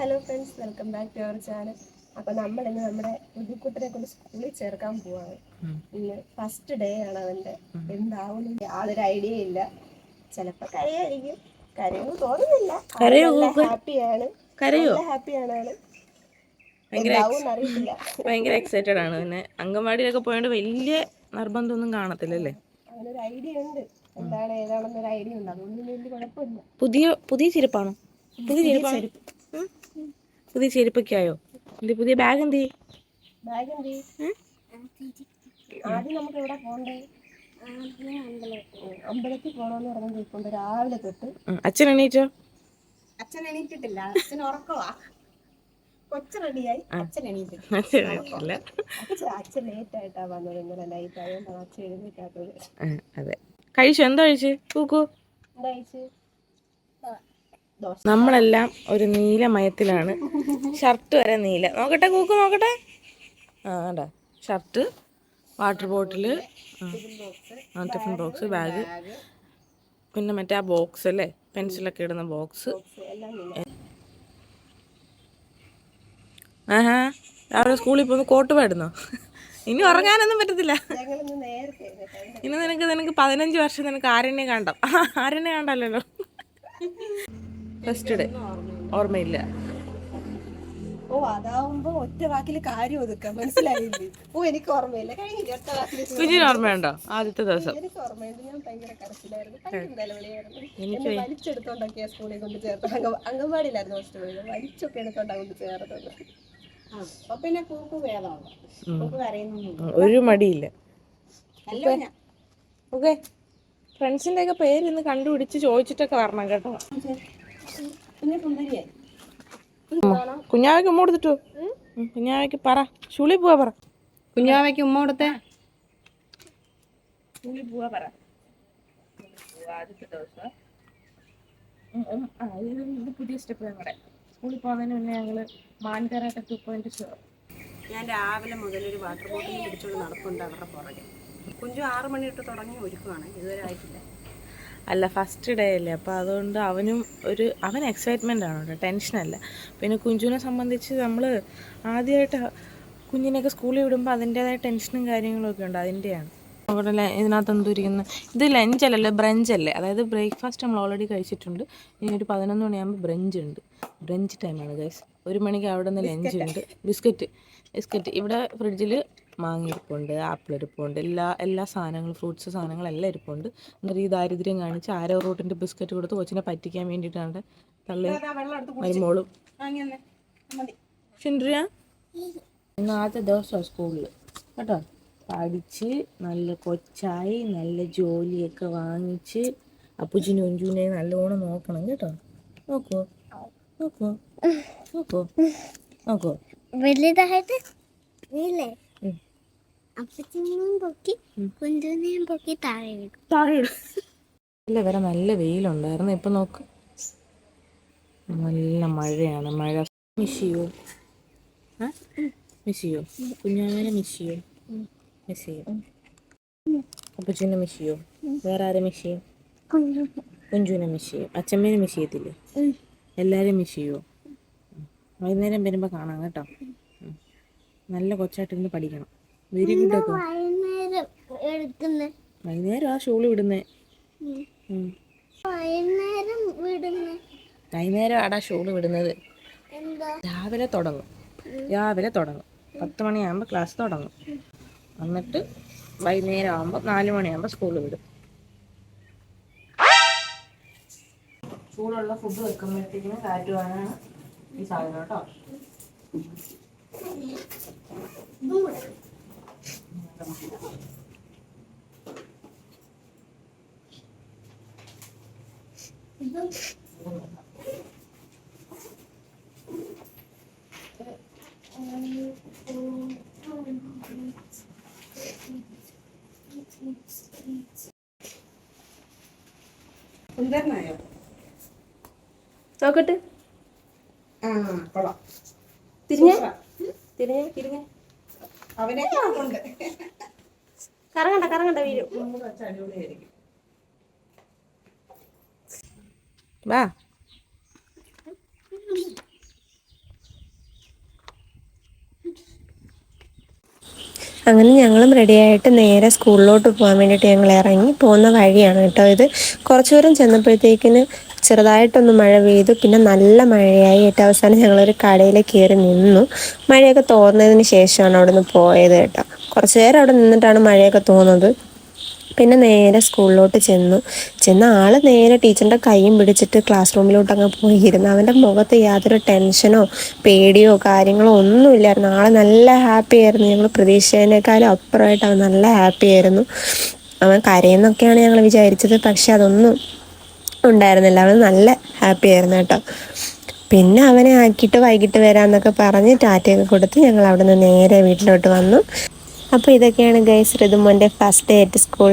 Hello friends welcome back to our channel അപ്പൊ നമ്മൾ ഇന്ന് നമ്മുടെ പുതുക്കുട്ടനെ കൊണ്ട് സ്കൂളിൽ ചേർക്കാൻ പോവാണ്. ഇന്ന് ഫസ്റ്റ് ഡേ ആണ് അവന്റെ. എന്താവും ആളൊരു ഐഡിയ ഇല്ല. ചിലപ്പോ കരയായിരിക്കും. കരയൊന്നും തോന്നുന്നില്ല. ഹാപ്പിയാണ്. കരയോ? ഹാപ്പിയാണ് ആൾ ഭയങ്കര എക്സൈറ്റഡ് ആണ് പിന്നെ അംഗൻവാടിയിലൊക്കെ പോയോണ്ട് വലിയ നിർബന്ധമൊന്നും കാണത്തില്ലല്ലേ? അവനൊരു ഐഡിയ ഉണ്ട്. എന്താണ് ഏതാണെന്നൊരു ഐഡിയ ഉണ്ട്. അതുകൊണ്ട് വലിയ കുഴപ്പമില്ല. പുതിയ പുതിയ ചെരുപ്പാണോ? പുതിയ ചെരുപ്പാണ്? പുതിയ ചെരുപ്പൊക്കെ ആയോ? എന്ത് പുതിയ ബാഗ് എന്ത്? ബാഗ് എന്ത്? ആദ്യം നമുക്ക് എവിടെ പോകണ്ടേ? അമ്പലത്തിൽ പോണോന്ന് പറഞ്ഞു ഇപ്പം രാവിലെ തൊട്ട്. അച്ഛൻ എണീറ്റോ? അച്ഛൻ എണീറ്റിട്ടില്ല. അച്ഛൻ ഉറക്കവാ. കൊച്ചു റെഡിയായി. അച്ഛൻ എണീറ്റില്ല അച്ഛൻ ലേറ്റ് ആയിട്ടാ വന്നത്. ഇന്നലെ നൈറ്റ് ആയതുകൊണ്ടാണ് അച്ഛൻ എഴുന്നേറ്റാത്തത്. അതെ. കഴിച്ചു? എന്താ കഴിച്ച്? കൂക്കു നമ്മളെല്ലാം ഒരു നീല മയത്തിലാണ്. ഷർട്ട് വരെ നീല. നോക്കട്ടെ കൂക്കു നോക്കട്ടെ. ആ shirt water bottle tiffin box bag. പിന്നെ മറ്റേ ആ ബോക്സ് അല്ലേ? പെൻസിലൊക്കെ ഇടുന്ന ബോക്സ്. ആഹാ. രാവിലെ സ്കൂളിൽ പോകുന്ന കോട്ട് പാടുന്നോ? ഇനി ഉറങ്ങാനൊന്നും പറ്റത്തില്ല. ഇനി നിനക്ക് നിനക്ക് പതിനഞ്ച് വർഷം നിനക്ക് ആരെന്നെ കണ്ടോ. ആരെന്നെ കണ്ടല്ലോ ഫസ്റ്റ് ഡേ ഓർമ്മയില്ല. ഓ അതാവുമ്പോ ഒറ്റ വാക്കിൽ കാര്യം ഒതുക്കാം. മനസ്സിലായില്ലേ? ഓ എനിക്ക് ഓർമ്മയില്ല. കഴിഞ്ഞില്ല ഓർമ്മയുണ്ടോ? ആദ്യത്തെ ദിവസം. എനിക്ക് ഓർമ്മയുണ്ട്. ഞാൻ ഭയങ്കര കരച്ചിലായിരുന്നു. എന്നെ വലിച്ചെടുത്തോണ്ടൊക്കെയാ സ്കൂളിൽ കൊണ്ട് ചേർത്തത്. അംഗ അംഗൻവാടിയിലായിരുന്നു ഫസ്റ്റ് വലിച്ചൊക്കെ എടുത്തോണ്ടാ കൊണ്ട് ചേർത്തത്. അപ്പൊ പിന്നെ കൂക്ക് വേദമുണ്ട് കൂക്ക് കരയുന്നു ഒരു മടിയില്ല. അല്ല ഓക്കെ. ഫ്രണ്ട്സിന്റെ ഒക്കെ പേര് ഇന്ന് കണ്ടുപിടിച്ച് ചോദിച്ചിട്ടൊക്കെ വരണം കേട്ടോ. കുഞ്ഞാവയ്ക്ക് ഉമ്മ കൊടുത്തിട്ടു? കുഞ്ഞാവയ്ക്ക് പറ. ചുളി പോവാ പറ. കുഞ്ഞാവയ്ക്ക് ഉമ്മ കൊടുത്തേ. ഷൂളിൽ പോവാ പറ. ആദ്യത്തെ ദിവസം പുതിയ സ്റ്റെപ്പ് ഞങ്ങളുടെ സ്കൂളിൽ പോകുന്നതിന് മുന്നേ ഞങ്ങൾ മാൻകരാട്ട ടു പോയിന്റ് ഷോ ഞാൻ രാവിലെ മുതൽ ഒരു വാട്ടർ ബോട്ടിൽ പിടിച്ചോണ്ട് നടപ്പുണ്ട് അവരുടെ പുറകെ. കുഞ്ചു ആറ് മണി തൊട്ട് തുടങ്ങി ഒരുക്കുവാണ്. ഇതുവരെ ആയിട്ടില്ല. അല്ല ഫസ്റ്റ് ഡേ അല്ലേ? അപ്പോൾ അതുകൊണ്ട് അവനും ഒരു അവൻ എക്സൈറ്റ്മെന്റ് ആണ് കേട്ടോ ടെൻഷനല്ല പിന്നെ കുഞ്ചുവിനെ സംബന്ധിച്ച് നമ്മൾ ആദ്യമായിട്ട് കുഞ്ഞിനെയൊക്കെ സ്കൂളിൽ വിടുമ്പോൾ അതിന്റേതായ ടെൻഷനും കാര്യങ്ങളൊക്കെ ഉണ്ട് അതിന്റെയാണ്. അവിടെ ഇതിനകത്ത് എന്തിരിക്കുന്നത് ഇത് ലഞ്ച് അല്ലല്ലോ ബ്രഞ്ച് അല്ലേ? അതായത് ബ്രേക്ക്ഫാസ്റ്റ് നമ്മൾ ഓൾറെഡി കഴിച്ചിട്ടുണ്ട്. ഇനി ഒരു പതിനൊന്ന് മണിയാകുമ്പോൾ ബ്രഞ്ച് ഉണ്ട്. ബ്രഞ്ച് ടൈമാണ് ഗൈസ് ഒരു മണിക്ക് അവിടെ നിന്ന് ലഞ്ച് ഉണ്ട്. ബിസ്ക്കറ്റ് ബിസ്ക്കറ്റ് ഇവിടെ ഫ്രിഡ്ജിൽ മാങ്ങ ഇരിപ്പുണ്ട് ആപ്പിൾ ഇരിപ്പുണ്ട് എല്ലാ എല്ലാ സാധനങ്ങളും ഫ്രൂട്ട്സ് സാധനങ്ങളെല്ലാം ഇരിപ്പുണ്ട്. എന്നിട്ട് ഈ ദാരിദ്ര്യം കാണിച്ച് ആരോ റൂട്ടിന്റെ ബിസ്ക്കറ്റ് കൊടുത്ത് കൊച്ചിനെ പറ്റിക്കാൻ വേണ്ടിയിട്ടാണ് തള്ളി മരുമോളും. ഇന്ന് ആദ്യത്തെ ദിവസമാണ് സ്കൂളിൽ കേട്ടോ? പഠിച്ച് നല്ല കൊച്ചായി നല്ല ജോലിയൊക്കെ വാങ്ങിച്ച് അപ്പുച്ചിനും ഒഞ്ചുവിനെ നല്ലോണം നോക്കണം കേട്ടോ. നോക്കോ. നോക്കോ. നോക്കോ. നോക്കോ. വലുതായിട്ട് ഇല്ലേ? ഉം. അപ്പച്ചനെയും പൊക്കി കുഞ്ചുനെയും പൊക്കി താഴെ വീഴും താഴെ ഇല്ല വരെ നല്ല വെയിലുണ്ടായിരുന്നു. ഇപ്പൊ നോക്ക്. നല്ല മഴയാണ്. മഴ. മിസ് ചെയ്യോ മിസ് ചെയ്യോ കുഞ്ഞാനെ മിസ് ചെയ്യോ മിസ് ചെയ്യും. അപ്പച്ചനെ മിസ് ചെയ്യോ. വേറെ ആരെ മിസ് ചെയ്യും? കുഞ്ചു കുഞ്ചുവിനെ മിസ് ചെയ്യും. അച്ഛമ്മേനെ മിസ് ചെയ്യത്തില്ലേ? എല്ലാവരെയും മിസ് ചെയ്യുമോ വൈകുന്നേരം വരുമ്പോൾ കാണാം കേട്ടോ. നല്ല നല്ല കൊച്ചായിട്ടിരുന്ന് പഠിക്കണം. വെരി ഗുഡ് ഒക്കെ വൈകുന്നേരം ആ ഷൂൾ വിടുന്നേ. വൈകുന്നേരം ആടാ ഷൂൾ വിടുന്നത്. രാവിലെ തുടങ്ങും. രാവിലെ തുടങ്ങും. പത്ത് മണിയാകുമ്പോൾ ക്ലാസ് തുടങ്ങും. എന്നിട്ട് വൈകുന്നേരം ആകുമ്പോൾ നാല് മണിയാകുമ്പോൾ സ്കൂളിൽ വിടും. ചൂടുള്ള ഫുഡ് വെക്കുമ്പോഴത്തേക്കും കാറ്റ് വാങ്ങാണ് ഈ സാധനം കേട്ടോ. സുന്ദരനായോ? നോക്കട്ടെ. ആ കൊള്ളാം. തിരിഞ്ഞ. തിരിഞ്ഞ തിരിഞ്ഞേ. അവനെ കറങ്ങണ്ട കറങ്ങണ്ട വീഴും വാ. അങ്ങനെ ഞങ്ങളും റെഡിയായിട്ട് നേരെ സ്കൂളിലോട്ട് പോകാൻ വേണ്ടിയിട്ട് ഞങ്ങൾ ഇറങ്ങി പോകുന്ന വഴിയാണ് കേട്ടോ ഇത്. കുറച്ചു ദൂരം ചെന്നപ്പോഴത്തേക്കിന് ചെറുതായിട്ടൊന്ന് മഴ പെയ്തു പിന്നെ നല്ല മഴയായി ഏറ്റവും അവസാനം ഞങ്ങളൊരു കടയിൽ കയറി നിന്നു. മഴയൊക്കെ തോർന്നതിന് ശേഷമാണ് അവിടെ നിന്ന് പോയത് കേട്ടോ. കുറച്ചു നേരം അവിടെ നിന്നിട്ടാണ് മഴയൊക്കെ തോന്നുന്നത്. പിന്നെ നേരെ സ്കൂളിലോട്ട് ചെന്നു. ചെന്ന ആൾ നേരെ ടീച്ചറിന്റെ കൈയും പിടിച്ചിട്ട് ക്ലാസ് റൂമിലോട്ട് അങ്ങ് പോയിരുന്നു. അവന്റെ മുഖത്ത് യാതൊരു ടെൻഷനോ പേടിയോ കാര്യങ്ങളോ ഒന്നുമില്ലായിരുന്നു ആൾ നല്ല ഹാപ്പി ആയിരുന്നു. ഞങ്ങൾ പ്രതീക്ഷിച്ചതിനേക്കാളും അപ്പുറമായിട്ട് അവൻ നല്ല ഹാപ്പി ആയിരുന്നു. അവൻ കരയെന്നൊക്കെയാണ് ഞങ്ങൾ വിചാരിച്ചത്. പക്ഷെ അതൊന്നും ഉണ്ടായിരുന്നില്ല. അവൻ നല്ല ഹാപ്പി ആയിരുന്നു കേട്ടോ. പിന്നെ അവനെ ആക്കിയിട്ട് വൈകിട്ട് വരാമെന്നൊക്കെ പറഞ്ഞ് ടാറ്റയൊക്കെ കൊടുത്ത് ഞങ്ങൾ അവിടെ നിന്ന് നേരെ വീട്ടിലോട്ട് വന്നു. അപ്പോൾ ഇതൊക്കെയാണ് ഗൈസ് ഋതുമോന്റെ ഫസ്റ്റ് ഡേ അറ്റ് സ്കൂൾ